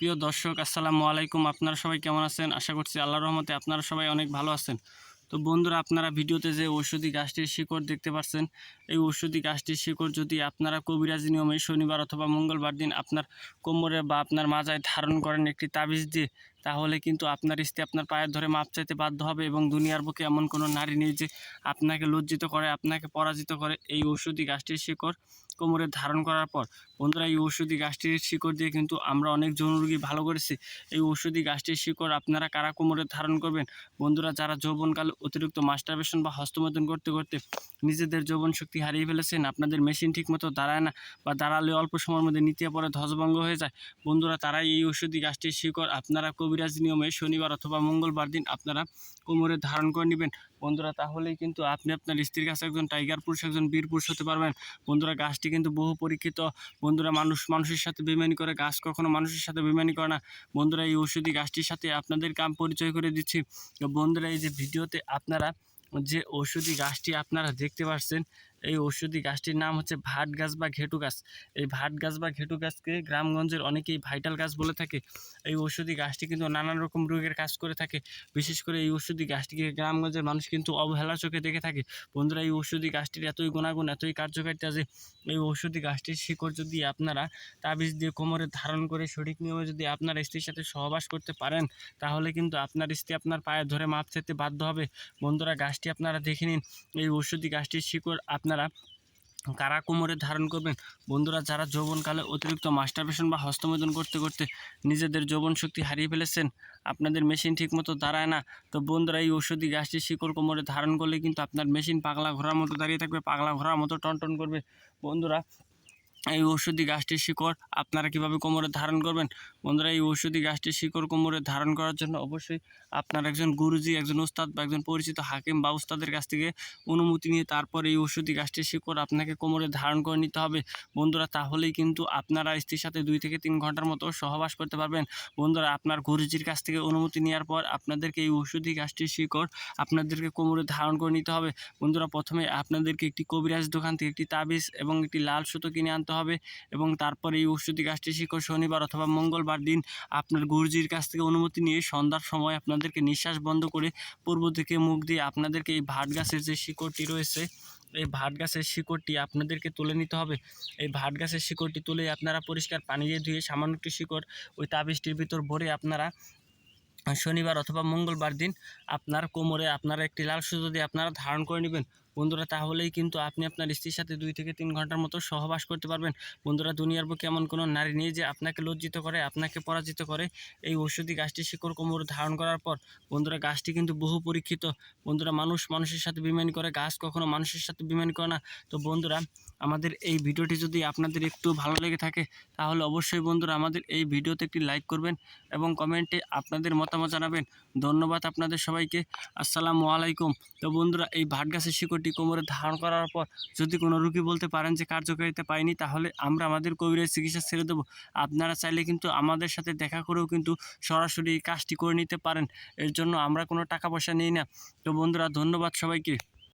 প্রিয় দর্শক, আসসালামু আলাইকুম। আপনারা সবাই কেমন আছেন? আশা করছি আল্লাহর রহমতে আপনারা সবাই অনেক ভালো আছেন। তো বন্ধুরা, আপনারা ভিডিওতে যে ঔষধি গাছটির শিকড় দেখতে পাচ্ছেন, এই ঔষধি গাছটির শিকড় যদি আপনারা কবিরাজি নিয়মে শনিবার অথবা মঙ্গলবার দিন আপনার কোমরে বা আপনার মাজায় ধারণ করেন একটি তাবিজ দিয়ে, তাহলে কিন্তু আপনার স্ত্রী আপনার পায়ের ধরে মাপ চাইতে বাধ্য হবে এবং দুনিয়ার বুকে এমন কোনো নারী নেই যে আপনাকে লজ্জিত করে, আপনাকে পরাজিত করে। এই ঔষধি গাছটির শিকড় কোমরে ধারণ করার পর, বন্ধুরা এই ঔষধি গাছটির শিকড় দিয়ে কিন্তু আমরা অনেক যৌন রোগী ভালো করেছি। এই ঔষধি গাছটির শিকড় আপনারা কারা কোমরে ধারণ করবেন? বন্ধুরা যারা যৌবনকালে অতিরিক্ত মাস্টারবেশন বা হস্তমোদন করতে করতে নিজেদের যৌবন শক্তি হারিয়ে ফেলেছেন, আপনাদের মেশিন ঠিকমতো দাঁড়ায় না বা দাঁড়ালে অল্প সময়ের মধ্যে নিতে পরে ধ্বজভঙ্গ হয়ে যায়। বন্ধুরা তারাই এই ঔষধি গাছটির শিকড় আপনারা কবিরাজ নিয়মে শনিবার অথবা মঙ্গলবার দিন আপনারা কোমরে ধারণ করে নেবেন। বন্ধুরা তাহলেই কিন্তু আপনি আপনার স্ত্রীর কাছে একজন টাইগার পুরুষ, একজন বীর পুরুষ হতে পারবেন। বন্ধুরা গাছটি কিন্তু বহু পরীক্ষিত বন্ধুরা মানুষ, মানুষের সাথে বেমানি করে, গাছ কখনো মানুষের সাথে বেমানি করে না। বন্ধুরা, এই ঔষধি গাছটির সাথে আপনাদের কাম পরিচয় করে দিচ্ছি। বন্ধুরা, এই যে ভিডিওতে আপনারা যে ঔষধি গাছটি আপনারা দেখতে পাচ্ছেন এই ঔষধি গাছটির নাম হচ্ছে ভাট গাছ বা ঘেটু গাছ। এই ভাট গাছ বা ঘেটু গাছকে গ্রামগঞ্জের অনেকেই ভাইটাল গাছ বলে থাকে। এই ঔষধি গাছটি কিন্তু নানান রকম রোগের কাজ করে থাকে। বিশেষ করে এই ঔষধি গাছটিকে গ্রামগঞ্জের মানুষ কিন্তু অবহেলা চোখে দেখে থাকে। বন্ধুরা, এই ঔষধি গাছটির এতই গুণাগুণ, এতই কার্যকারিতা যে এই ঔষধি গাছটির শিকড় যদি আপনারা তাবিজ দিয়ে কোমরে ধারণ করে সঠিক নিয়মে যদি আপনার স্ত্রীর সাথে সহবাস করতে পারেন, তাহলে কিন্তু আপনার স্ত্রী আপনার পায়ে ধরে মাপ চাইতে বাধ্য হবে। বন্ধুরা, গাছটি আপনারা দেখে নিন। এই ঔষধি গাছটির শিকড় আপনারা কারা কোমরে ধারণ করবেন? বন্ধুরা, যারা যৌবনকালে অতিরিক্ত মাস্টারবেশন বা হস্তমোদন করতে করতে নিজেদের যৌবন শক্তি হারিয়ে ফেলেছেন, আপনাদের মেশিন ঠিকমতো দাঁড়ায় না। তো বন্ধুরা, এই ঔষধি গাছটি শিকড় কোমরে ধারণ করলে কিন্তু আপনার মেশিন পাগলা ঘোরার মতো দাঁড়িয়ে থাকবে, পাগলা ঘোরার মতো টন করবে। বন্ধুরা এই ঔষধি গাছটির শিকড় আপনারা কীভাবে কোমরে ধারণ করবেন? বন্ধুরা, এই ঔষধি গাছটির শিকড় কোমরে ধারণ করার জন্য অবশ্যই আপনার একজন গুরুজি, একজন উস্তাদ বা একজন পরিচিত হাকিম বা উস্তাদের কাছ থেকে অনুমতি নিয়ে তারপর এই ঔষধি গাছটির শিকড় আপনাকে কোমরে ধারণ করে নিতে হবে। বন্ধুরা, তাহলেই কিন্তু আপনারা স্ত্রীর সাথে দুই থেকে তিন ঘণ্টার মতো সহবাস করতে পারবেন। বন্ধুরা, আপনার গুরুজির কাছ থেকে অনুমতি নেওয়ার পর আপনাদেরকে এই ঔষধি গাছটির শিকড় আপনাদেরকে কোমরে ধারণ করে নিতে হবে। বন্ধুরা, প্রথমে আপনাদেরকে একটি কবিরাজ দোকান থেকে একটি তাবিজ এবং একটি লাল সুতো কিনে আনতে হবে এবং তারপর এই ঔষধি গাছটি শিকড় শনিবার অথবা মঙ্গলবার দিন আপনার গুরুজির কাছ থেকে অনুমতি নিয়ে সন্ধ্যার সময় আপনাদেরকে নিঃশ্বাস বন্ধ করে পূর্ব থেকে মুখ দিয়ে আপনাদেরকে এই ভাট গাছের যে শিকড়টি রয়েছে, এই ভাট গাছের শিকড়টি আপনাদেরকে তুলে নিতে হবে। এই ভাট গাছের শিকড়টি তুলে আপনারা পরিষ্কার পানি দিয়ে ধুয়ে সামান্য একটি শিকড় ওই তাবিজটির ভিতর ভরে আপনারা শনিবার অথবা মঙ্গলবার দিন আপনার কোমরে আপনারা একটি লাল সুতো দিয়ে আপনারা ধারণ করে নেবেন। বন্ধুরা, তাহলেই কিন্তু আপনি আপনার স্ত্রীর সাথে দুই থেকে তিন ঘণ্টার মতো সহবাস করতে পারবেন। বন্ধুরা, দুনিয়ার বুকে এমন কোনো নারী নেই যে আপনাকে লজ্জিত করে, আপনাকে পরাজিত করে এই ঔষধি গাছটি শিকড় কোমর ধারণ করার পর। বন্ধুরা, গাছটি কিন্তু বহু পরীক্ষিত। বন্ধুরা, মানুষ মানুষের সাথে বিমানি করে, গাছ কখনো মানুষের সাথে বিমানি করে না। তো বন্ধুরা, আমাদের এই ভিডিওটি যদি আপনাদের একটু ভালো লেগে থাকে, তাহলে অবশ্যই বন্ধুরা আমাদের এই ভিডিওতে একটি লাইক করবেন এবং কমেন্টে আপনাদের মতামত জানাবেন। ধন্যবাদ আপনাদের সবাইকে। আসসালামু আলাইকুম। তো বন্ধুরা, এই ভাট গাছের শিকড়টি কোমরে ধারণ করার পর যদি কোনো রুগী বলতে পারেন যে কার্যকারিতা পাইনি তাহলে আমরা আমাদের কবিরের চিকিৎসা ছেড়ে দেবো। আপনারা চাইলে কিন্তু আমাদের সাথে দেখা করেও কিন্তু সরাসরি এই কাজটি করে নিতে পারেন। এর জন্য আমরা কোনো টাকা পয়সা নিই না। তো বন্ধুরা, ধন্যবাদ সবাইকে।